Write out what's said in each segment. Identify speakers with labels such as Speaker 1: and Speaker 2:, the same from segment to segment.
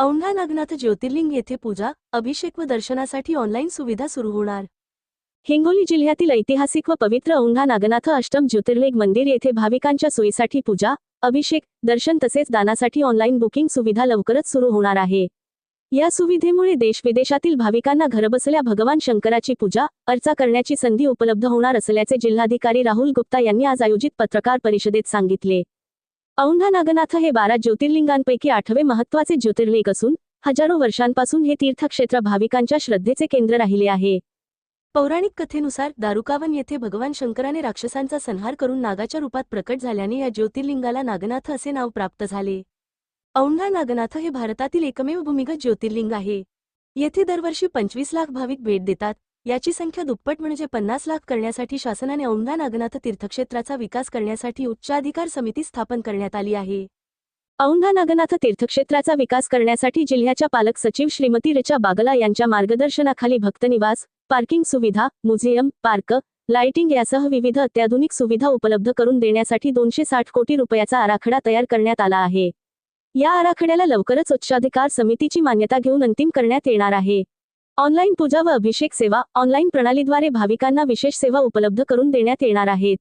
Speaker 1: औंढा नागनाथ ज्योतिर्लिंग येथे पूजा अभिषेक व दर्शनासाठी ऑनलाईन सुविधा सुरू होणार. हिंगोली जिल्ह्यातील ऐतिहासिक व पवित्र औंढा नागनाथ अष्टम ज्योतिर्लिंग मंदिर येथे भाविकांच्या सोयीसाठी पूजा अभिषेक दर्शन तसेच दानासाठी ऑनलाईन बुकिंग सुविधा लवकरच सुरू होणार आहे. या सुविधेमुळे देशविदेशातील भाविकांना घरबसल्या भगवान शंकराची पूजा अर्चा करण्याची संधी उपलब्ध होणार असल्याचे जिल्हाधिकारी राहुल गुप्ता यांनी आज आयोजित पत्रकार परिषदेत सांगितले. औंढा नागनाथ हे बारा ज्योतिर्लिंगांपैकी आठवे महत्त्वाचे ज्योतिर्लिंग असून हजारो वर्षांपासून हे तीर्थक्षेत्र भाविकांच्या श्रद्धेचे केंद्र राहिले आहे. पौराणिक कथेनुसार दारुकावन येथे भगवान शंकराने राक्षसांचा संहार करून नागाच्या रूपात प्रकट झाल्याने या ज्योतिर्लिंगाला नागनाथ असे नाव प्राप्त झाले. औंढा नागनाथ हे भारतातील एकमेव भूमिगत ज्योतिर्लिंग आहे. येथे दरवर्षी पंचवीस लाख भाविक भेट देतात. याची संख्या दुप्पट म्हणजे पन्नास लाख करण्यासाठी शासनाने औंढा नागनाथ तीर्थक्षेत्राचा विकास करण्यासाठी उच्चाधिकार समिती स्थापन करण्यात आली आहे. औंढा नागनाथ तीर्थक्षेत्राचा विकास करण्यासाठी जिल्ह्याच्या पालक सचिव श्रीमती रिचा बागला यांच्या मार्गदर्शनाखाली भक्तनिवास पार्किंग सुविधा म्युझियम पार्क लाइटिंग यासह विविध अत्याधुनिक सुविधा उपलब्ध करून देण्यासाठी दोनशे साठ कोटी रुपयाचा आराखडा तयार करण्यात आला आहे. या आराखड्याला लवकरच उच्चाधिकार समितीची मान्यता घेऊन अंतिम करण्यात येणार आहे. ऑनलाईन पूजा व अभिषेक सेवा ऑनलाईन प्रणालीद्वारे भाविकांना विशेष सेवा उपलब्ध करून देण्यात येणार आहेत.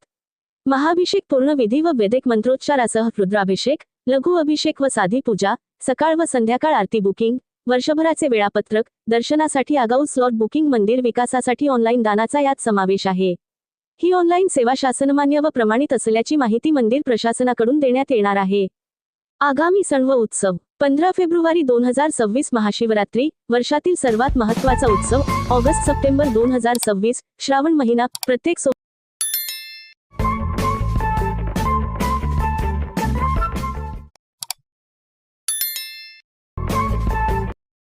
Speaker 1: महाभिषेक पूर्ण विधी व वैदिक मंत्रोच्चारासह रुद्राभिषेक लघु अभिषेक व साधी पूजा सकाळ व संध्याकाळ आरती बुकिंग वर्षभराचे वेळापत्रक दर्शनासाठी आगाऊ स्लॉट बुकिंग मंदिर विकासासाठी ऑनलाईन दानाचा यात समावेश आहे. ही ऑनलाईन सेवा शासनमान्य व प्रमाणित असल्याची माहिती मंदिर प्रशासनाकडून देण्यात येणार आहे. आगामी सण व उत्सव पंधरा फेब्रुवारी दोन हजार सव्वीस महाशिवरात्री वर्षातील सर्वात महत्त्वाचा उत्सव ऑगस्ट सप्टेंबर दोन हजार सव्वीस श्रावण महिना प्रत्येक सो